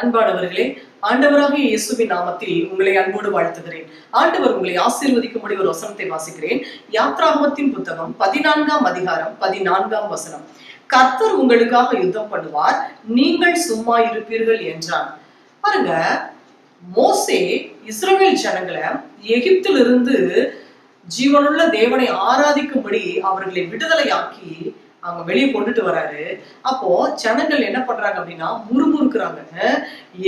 அன்பானவர்களே ஆண்டவராக இயேசுவின் நாமத்தில் உங்களை அன்போடு வாழ்த்துகிறேன். ஆண்டவர் உங்களை ஆசீர்வதிக்கும்படி ஒரு வசனத்தை வாசிக்கிறேன். யாத்ராகமத்தின் புத்தகம் பதினான்காம் அதிகாரம் பதினான்காம் வசனம். கர்த்தர் உங்களுக்காக யுத்தம் பண்ணுவார் நீங்கள் சும்மா இருப்பீர்கள் என்றான். பாருங்க மோசே இஸ்ரேல் ஜனங்களை எகிப்திலிருந்து ஜீவனுள்ள தேவனை ஆராதிக்கும்படி அவர்களை விடுதலையாக்கி அவங்க வெளியே கொண்டுட்டு வராரு. அப்போ ஜனங்கள் என்ன பண்றாங்க அப்படின்னா முறுமுறுக்கிறாங்க.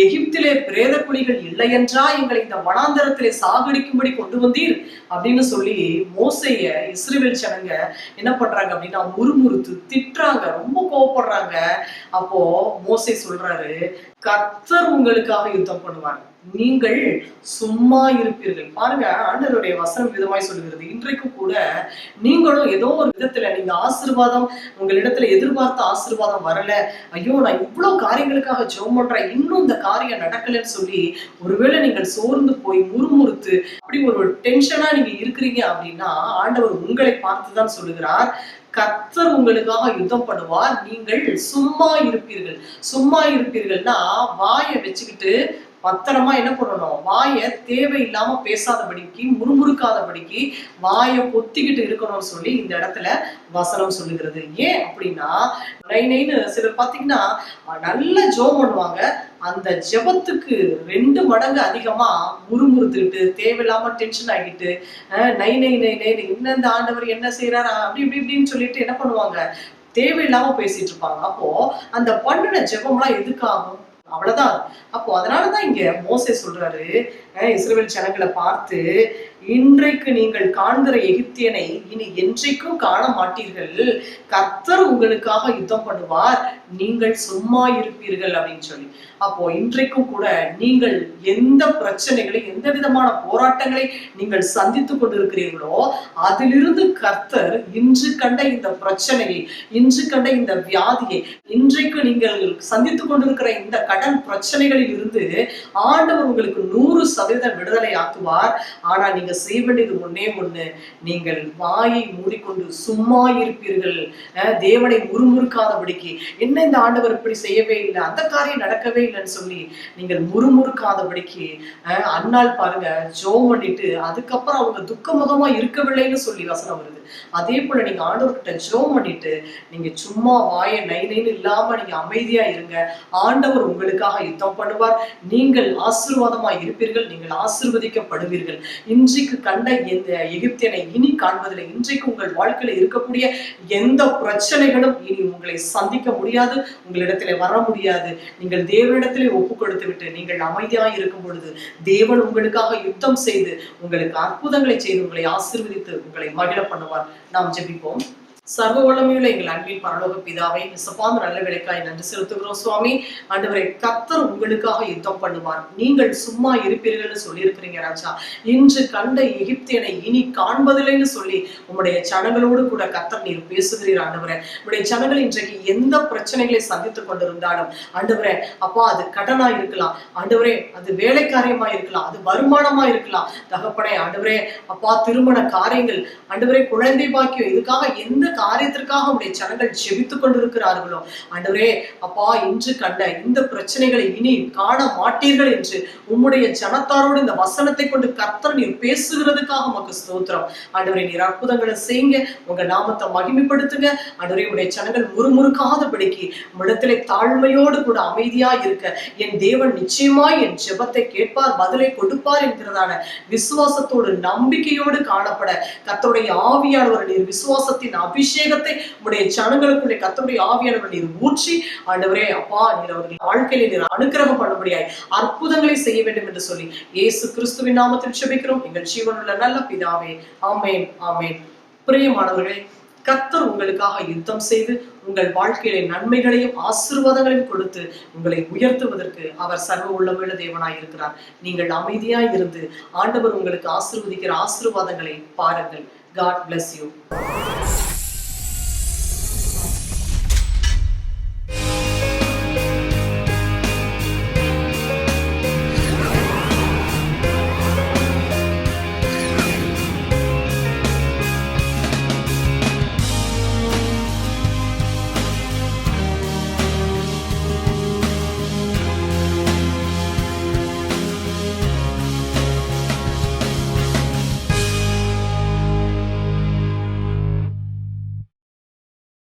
எகிப்திலே பிரேத குழிகள் இல்லை என்றா எங்களை இந்த வனாந்தரத்திலே சாகடிக்கும்படி கொண்டு வந்தீர் அப்படின்னு சொல்லி மோசைய இஸ்ரேல் ஜனங்க என்ன பண்றாங்க அப்படின்னா முறுமுறுத்து திட்டுறாங்க. ரொம்ப கோவப்படுறாங்க. அப்போ மோசை சொல்றாரு கர்த்தர் உங்களுக்காக யுத்தம் பண்ணுவார். நீங்கள் சும்மா இருப்பீர்கள். பாருங்க ஆண்டவருடைய வசனம் விதமாய் சொல்லுகிறது. இன்றைக்கும் கூட நீங்களும் ஏதோ ஒரு விதத்துல நீங்க ஆசீர்வாதம் உங்களிடத்துல எதிர்பார்த்த ஆசீர்வாதம் வரல. ஐயோ நான் இவ்வளவு காரியங்களுக்காக ஜெபம் பண்றேன். இன்னும் இந்த காரியம் நடக்கலன்னு சொல்லி ஒருவேளை நீங்கள் சோர்ந்து போய் முறுமுறுத்து அப்படி ஒரு டென்ஷனா நீங்க இருக்கிறீங்க அப்படின்னா ஆண்டவர் உங்களை பார்த்துதான் சொல்லுகிறார். கர்த்தர் உங்களுக்காக யுத்தம் பண்ணுவார். நீங்கள் சும்மா இருப்பீர்கள். சும்மா இருப்பீர்கள்னா வாயை வச்சுக்கிட்டு பத்திரமா என்ன பண்ணணும்? வாயை தேவையில்லாம பேசாதபடிக்கு முறுமுறுக்காதபடிக்கு வாயை பொத்திக்கிட்டு இருக்கணும்னு சொல்லி இந்த இடத்துல வசனம் சொல்லுகிறது. ஏன் அப்படின்னா நை நைன்னு சிலர் பாத்தீங்கன்னா நல்ல ஜோம் பண்ணுவாங்க. அந்த ஜெபத்துக்கு ரெண்டு மடங்கு அதிகமா முறுமுறுத்துக்கிட்டு தேவையில்லாம டென்ஷன் ஆகிட்டு நை நை நை நை என்ன இந்த ஆண்டவர் என்ன செய்யறாரா அப்படி இப்படி இப்படின்னு சொல்லிட்டு என்ன பண்ணுவாங்க? தேவையில்லாம பேசிட்டு இருப்பாங்க. அப்போ அந்த பண்ணின ஜெபம்லாம் எதுக்காகும்? அவ்வளவுதான். அப்போ அதனாலதான் இங்க மோசே சொல்றாரு இஸ்ரேல் ஜனங்களை பார்த்து இன்றைக்கு நீங்கள் காண்கிற எகிப்தியனை இனி என்றைக்கும் காண மாட்டீர்கள். கர்த்தர் உங்களுக்காக யுத்தம் பண்ணுவார். நீங்கள் சும்மா இருப்பீர்கள் அப்படின்னு சொல்லி. அப்போ இன்றைக்கும் கூட நீங்கள் எந்த பிரச்சனைகளை எந்த விதமான போராட்டங்களை நீங்கள் சந்தித்துக் கொண்டிருக்கிறீர்களோ அதிலிருந்து கர்த்தர் இன்று கண்ட இந்த பிரச்சனையை இன்று கண்ட இந்த வியாதியை இன்றைக்கு நீங்கள் சந்தித்துக் கொண்டிருக்கிற இந்த கடன் பிரச்சனைகளில் இருந்து ஆண்டவர் உங்களுக்கு நூறு சதவீதம் விடுதலை ஆக்குவார். ஆனா நீங்க செய்ய வேண்டியது ஒன்னே ஒன்று நீங்கள் வாயை மூடிக்கொண்டு சும்மா இருப்பீர்கள். தேவனை முறுமுறுக்காதபடிக்கு. என்ன இந்த ஆண்டவர் இப்படி செய்யவே இல்லை? அந்த காரியம் நடக்கவே இல்லைன்னு சொல்லி நீங்கள் முறுமுறுக்காதபடிக்கு அன்னால் பாருங்க ஜோம் பண்ணிட்டு அதுக்கப்புறம் அவங்க துக்கமுகமா இருக்கவில்லைன்னு சொல்லி வசனம் வருது. அதே போல நீங்க ஆண்டவர்கிட்ட ஜோம் பண்ணிட்டு நீங்க சும்மா வாயை நை நைன்னு இல்லாம நீங்க அமைதியா இருங்க. ஆண்டவர் உங்களுக்காக யுத்தம் பண்ணுவார். நீங்கள் ஆசீர்வாதமா இருப்பீர்கள். நீங்கள் ஆசிர்வதிக்கப்படுவீர்கள். இன்று இன்றைக்கு கண்ட எந்த எகிப்தியனை இனி காண்பதில்லை. இன்றைக்கு உங்கள் வாழ்க்கையில இருக்கக்கூடிய எந்த பிரச்சனைகளும் இனி உங்களை சந்திக்க முடியாது உங்களிடத்துல வர முடியாது. நீங்கள் தேவனிடத்திலே ஒப்பு கொடுத்து விட்டு நீங்கள் அமைதியாக இருக்கும் பொழுது தேவன் உங்களுக்காக யுத்தம் செய்து உங்களுக்கு அற்புதங்களை செய்து உங்களை ஆசீர்வதித்து உங்களை மகிழ பண்ணுவார். நாம் ஜெபிப்போம். சர்வ வல்லமையுள்ள எங்கள் அன்பின் பரலோக பிதாவை விசப்பாந்த நல்ல விலைக்காய் நன்றி செலுத்துகிறோம். சுவாமி ஆண்டவரை கத்தர் உங்களுக்காக யுத்தம் பண்ணுவார். நீங்கள் சும்மா இருப்பீர்கள்னு சொல்லியிருக்கிறீங்க ராஜா. இன்று கண்ட எகிப்தியனை இனி காண்பதில்லைன்னு சொல்லி உம்முடைய ஜனங்களோடு கூட கத்தர் நீர் பேசுகிறீர் ஆண்டவரே. உடைய ஜனங்கள் இன்றைக்கு எந்த பிரச்சனைகளை சந்தித்துக் கொண்டிருந்தாலும் ஆண்டவரே அப்பா அது கடனா இருக்கலாம். ஆண்டவரே அது வேலை காரியமா இருக்கலாம். அது வருமானமா இருக்கலாம். தகப்பனே ஆண்டவரே அப்பா திருமண காரியங்கள் ஆண்டவரே குழந்தை பாக்கியம் இதுக்காக எந்த காரியத்திற்காக உடைய ஜனங்கள் ஜெபித்துக் கொண்டிருக்கிறார்களோ? ஆண்டவரே அப்பா இன்று கண்ட இந்த பிரச்சனைகளை இனி காண மாட்டீர்கள் என்று உம்முடைய ஜனத்தாரோடு இந்த வசனத்தை கொண்டு கர்த்தர் நீர் பேசுகிறதுக்காக உமக்கு ஸ்தோத்திரம். ஆண்டவரே நீர் அற்புதங்களை செய்யுங்க. உங்க நாமத்தை மகிமைப்படுத்துங்க. ஆண்டவரே உடைய ஜனங்கள் முறுமுறுக்காதபடிக்கு உம்மிடத்திலே தாழ்மையோடு கூட அமைதியா இருக்க. என் தேவன் நிச்சயமாய் என் ஜெபத்தை கேட்பார் பதிலை கொடுப்பார் என்கிறதான விசுவாசத்தோடு நம்பிக்கையோடு காணப்பட கத்தோடைய ஆவியானவர் நீர் விசுவாசத்தின் அபி அபிஷேகத்தை உடைய ஜனங்களுக்குள்ளே கத்தருடைய ஆவியானவர் நீர் ஊற்றி ஆண்டவரே அப்பா நீர் அவர்கள் வாழ்க்கையில நீர் அனுகிரகம் பண்ணும்படியாய் அற்புதங்களை செய்ய வேண்டும் என்று சொல்லி இயேசு கிறிஸ்துவின் நாமத்தில் செபிக்கிறோம் எங்கள் ஜீவனுள்ள நல்ல பிதாவே ஆமேன் ஆமேன். பிரியமானவர்களே கத்தர் உங்களுக்காக யுத்தம் செய்து உங்கள் வாழ்க்கையில நன்மைகளையும் ஆசீர்வாதங்களையும் கொடுத்து உங்களை உயர்த்துவதற்கு அவர் சர்வ உள்ளமுள்ள தேவனாய் இருக்கிறார். நீங்கள் அமைதியாய் இருந்து ஆண்டவர் உங்களுக்கு ஆசீர்வதிக்கிற ஆசீர்வாதங்களை பாருங்கள். God bless you